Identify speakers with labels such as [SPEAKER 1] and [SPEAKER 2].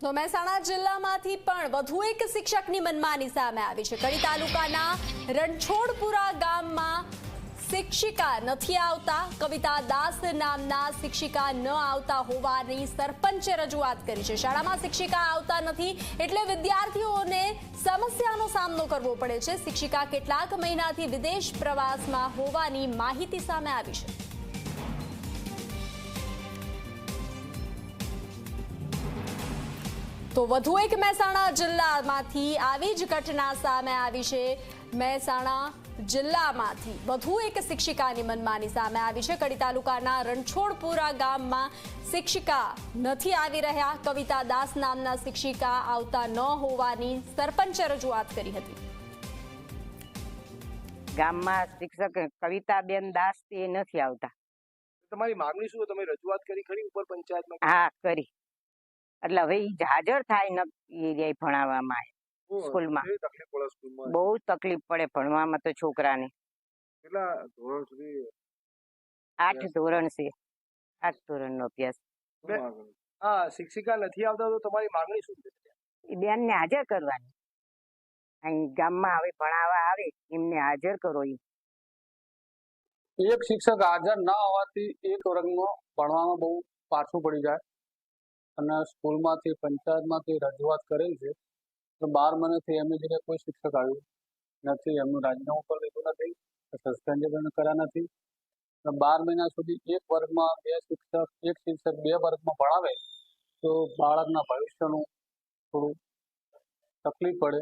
[SPEAKER 1] તો મહેસાણા જિલ્લામાંથી પણ વધુ એક શિક્ષકની મનમાની સામે આવી છે. કડી તાલુકાના રણછોડપુરા ગામમાં શિક્ષિકા નથી આવતા. કવિતા દાસ નામના શિક્ષિકા ન આવતા હોવાની સરપંચે રજૂઆત કરી છે. શાળામાં શિક્ષિકા આવતા નથી એટલે વિદ્યાર્થીઓને સમસ્યાનો સામનો કરવો પડે છે. શિક્ષિકા કેટલાક મહિનાથી વિદેશ પ્રવાસમાં હોવાની માહિતી સામે આવી છે. તો વધુ એક મહેસાણા જિલ્લામાંથી આવી જ ઘટના સામે આવી છે. મહેસાણા જિલ્લામાંથી વધુ એક શિક્ષિકાની મનમાની સામે આવી છે. કડી તાલુકાના રણછોડપુરા ગામમાં શિક્ષિકા નથી આવી રહ્યા. કવિતા દાસ નામના શિક્ષિકા આવતા ન હોવાની સરપંચે રજૂઆત કરી હતી.
[SPEAKER 2] ગામમાં શિક્ષક કવિતાબેન દાસ તે નથી આવતા.
[SPEAKER 3] તમારી માંગણી શું તમે રજૂઆત કરી ખરી ઉપર પંચાયતમાં?
[SPEAKER 2] હા કરી. એટલે હવે એ હાજર થાય ન એ ભણાવવામાં
[SPEAKER 3] આવે.
[SPEAKER 2] સ્કૂલમાં. બહુ તકલીફ પડે ભણવામાં તો છોકરાને.
[SPEAKER 3] કેટલા ધોરણ સુધી
[SPEAKER 2] આઠ ધોરણ છે. આઠ ધોરણનો અભ્યાસ.
[SPEAKER 3] હા શિક્ષિકા નથી આવતા તો તમારી માંગણી શું છે?
[SPEAKER 2] એ બેનને હાજર કરવાની. અહીં ગામમાં આવે ભણાવવા આવે એમને હાજર કરો એ
[SPEAKER 4] એક શિક્ષક હાજર ના હોવાથી એક વર્ગમાં ભણવામાં બહુ પાછું પડી જાય. અને સ્કૂલમાંથી, પંચાયતમાંથી રજૂઆત કરેલ છે. તો બાર મહિનાથી એમની જગ્યાએ કોઈ શિક્ષક આવ્યું નથી. એમનું રાજીનામું પણ લીધું નથી. સસ્પેન્ડ પણ કર્યા નથી. બાર મહિના સુધી એક વર્ગમાં બે શિક્ષક, એક શિક્ષક બે વર્ગમાં ભણાવે તો બાળકના ભવિષ્યનું થોડું તકલીફ પડે.